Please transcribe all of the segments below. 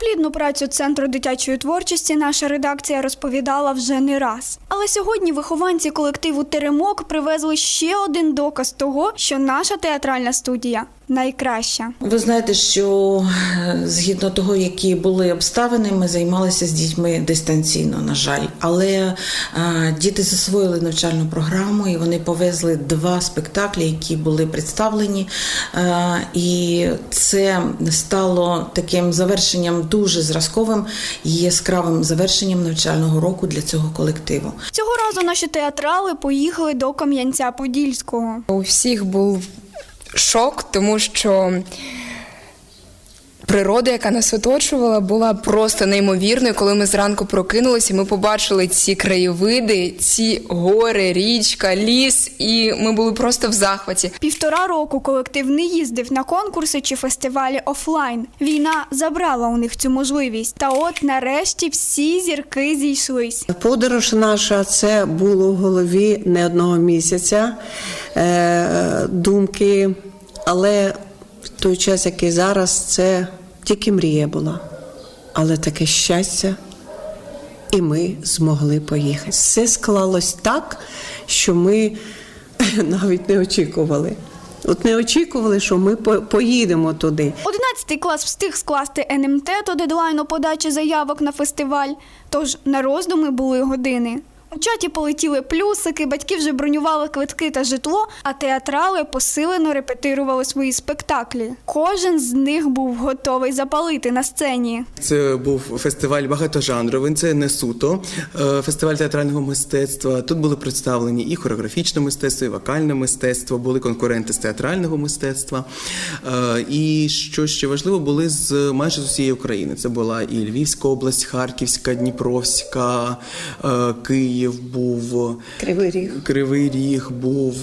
плідну працю центру дитячої творчості наша редакція розповідала вже не раз. Але сьогодні вихованці колективу Теремок привезли ще один доказ того, що наша театральна студія найкраща. Ви знаєте, що е, згідно того, які були обставини, ми займалися з дітьми дистанційно, на жаль. Але е, діти засвоїли навчальну програму і вони повезли два спектаклі, які були представлені. Е, і це стало таким завершенням дуже зразковим і яскравим завершенням навчального року для цього колективу. Цього разу наші театрали поїхали до Кам'янця-Подільського. У всіх був шок, тому що природа, яка нас оточувала, була просто неймовірною. Коли ми зранку прокинулися, ми побачили ці краєвиди, ці гори, річка, ліс, і ми були просто в захваті. Півтора року колектив не їздив на конкурси чи фестивалі офлайн. Війна забрала у них цю можливість. Та от нарешті всі зірки зійшлись. Подорож наша це було в голові не одного місяця е, думки, але в той час, який зараз, це тільки мрія була. Але таке щастя, і ми змогли поїхати. Все склалось так, що ми навіть не очікували. От не очікували, що ми поїдемо туди. Одинадцятий клас встиг скласти НМТ до дедлайну подачі заявок на фестиваль. Тож на роздуми були години. У чаті полетіли плюсики, батьки вже бронювали квитки та житло, а театрали посилено репетирували свої спектаклі. Кожен з них був готовий запалити на сцені. Це був фестиваль багатожанровий, це не суто е, фестиваль театрального мистецтва. Тут були представлені і хореографічне мистецтво, і вокальне мистецтво, були конкуренти з театрального мистецтва. Е, І що ще важливо, були з майже з усієї України. Це була і Львівська область, Харківська, Дніпровська, е, Київ був. Кривий ріг. Кривий Ріг був,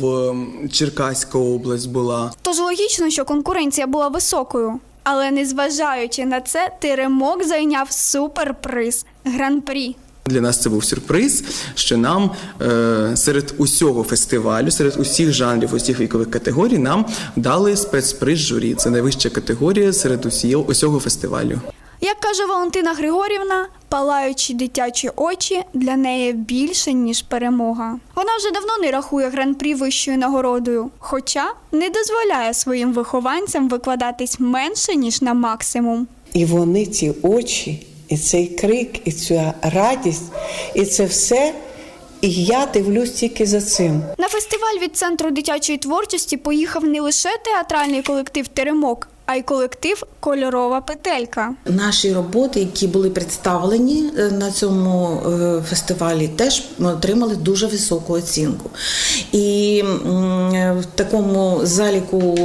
Черкаська область була. Тож логічно, що конкуренція була високою. Але незважаючи на це, Теремок зайняв суперприз гран-прі. Для нас це був сюрприз, що нам е, серед усього фестивалю, серед усіх жанрів, усіх вікових категорій, нам дали спецприз журі. Це найвища категорія серед усього, усього фестивалю. Як каже Валентина Григорівна, палаючі дитячі очі для неї більше, ніж перемога. Вона вже давно не рахує гран-прі вищою нагородою, хоча не дозволяє своїм вихованцям викладатись менше, ніж на максимум. І вони ці очі, і цей крик, і ця радість, і це все. І я дивлюсь тільки за цим. На фестиваль від центру дитячої творчості поїхав не лише театральний колектив Теремок, а й колектив Кольорова петелька. Наші роботи, які були представлені е, на цьому е, фестивалі, теж отримали дуже високу оцінку. І е, в такому заліку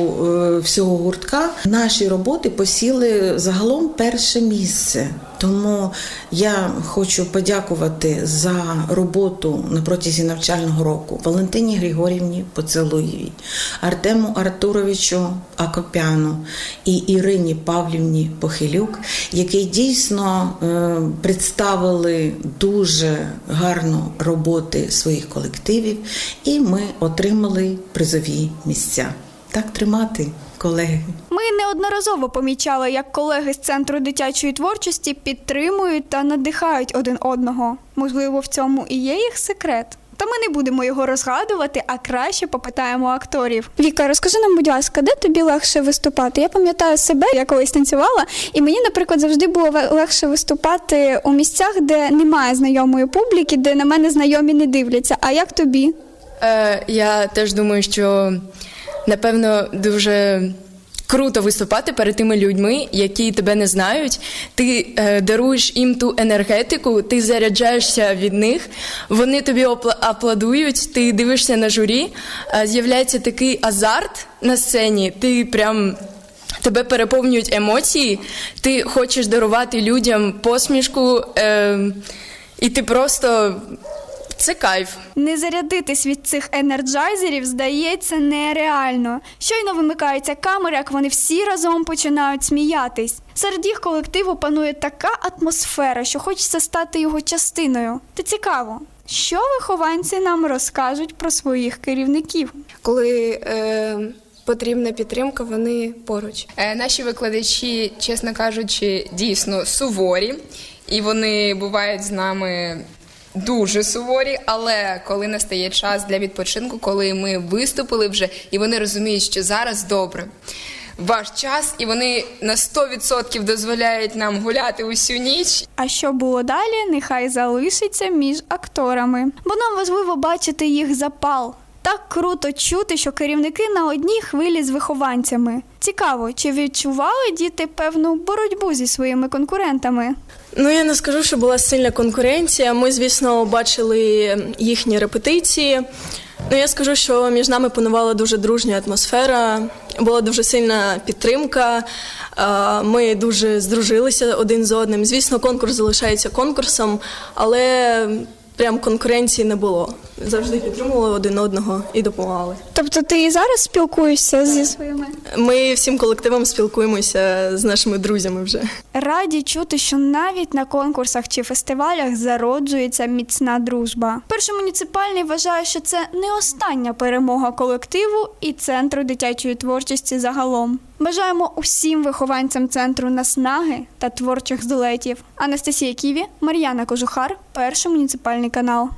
всього гуртка наші роботи посіли загалом перше місце. Тому я хочу подякувати за роботу на протязі навчального року Валентині Григорівні Поцелуєвій, Артему Артуровичу Акопяну і Ірині Павлівні Похилюк, які дійсно е, представили дуже гарно роботи своїх колективів, і ми отримали призові місця. Так тримати, колеги. Ми неодноразово помічали, як колеги з центру дитячої творчості підтримують та надихають один одного. Можливо, в цьому і є їх секрет. Та ми не будемо його розгадувати, а краще попитаємо акторів. Віка, розкажи нам, будь ласка, де тобі легше виступати? Я пам'ятаю себе, я колись танцювала, і мені, наприклад, завжди було легше виступати у місцях, де немає знайомої публіки, де на мене знайомі не дивляться. А як тобі? Е, я теж думаю, що напевно дуже. Круто виступати перед тими людьми, які тебе не знають. Ти е, даруєш їм ту енергетику, ти заряджаєшся від них, вони тобі аплодують, ти дивишся на журі, е, з'являється такий азарт на сцені, ти прям тебе переповнюють емоції, ти хочеш дарувати людям посмішку, е, і ти просто це кайф. Не зарядитись від цих енерджайзерів здається нереально. Щойно вимикаються камери, як вони всі разом починають сміятись. Серед їх колективу панує така атмосфера, що хочеться стати його частиною. Та цікаво, що вихованці нам розкажуть про своїх керівників. коли е, потрібна підтримка, вони поруч. Е, Наші викладачі, чесно кажучи, дійсно суворі, і вони бувають з нами дуже суворі. Але коли настає час для відпочинку, коли ми виступили вже, і вони розуміють, що зараз добре. Ваш час, і вони на 100% дозволяють нам гуляти усю ніч А що було далі, нехай залишиться між акторами. Бо нам важливо бачити їх запал. Так круто чути, що керівники на одній хвилі з вихованцями. Цікаво, чи відчували діти певну боротьбу зі своїми конкурентами? Ну, я не скажу, що була сильна конкуренція. Ми, звісно, бачили їхні репетиції. Ну, я скажу, що між нами панувала дуже дружня атмосфера, була дуже сильна підтримка. Ми дуже здружилися один з одним. Звісно, конкурс залишається конкурсом, але прям конкуренції не було. Завжди підтримували один одного і допомагали. Тобто ти і зараз спілкуєшся зі своїми? Ми всім колективом спілкуємося з нашими друзями вже. Раді чути, що навіть на конкурсах чи фестивалях зароджується міцна дружба. Перший муніципальний вважає, що це не остання перемога колективу і центру дитячої творчості загалом. Бажаємо усім вихованцям центру наснаги та творчих злетів. Анастасія Ківі, Мар'яна Кожухар, перший муніципальний канал.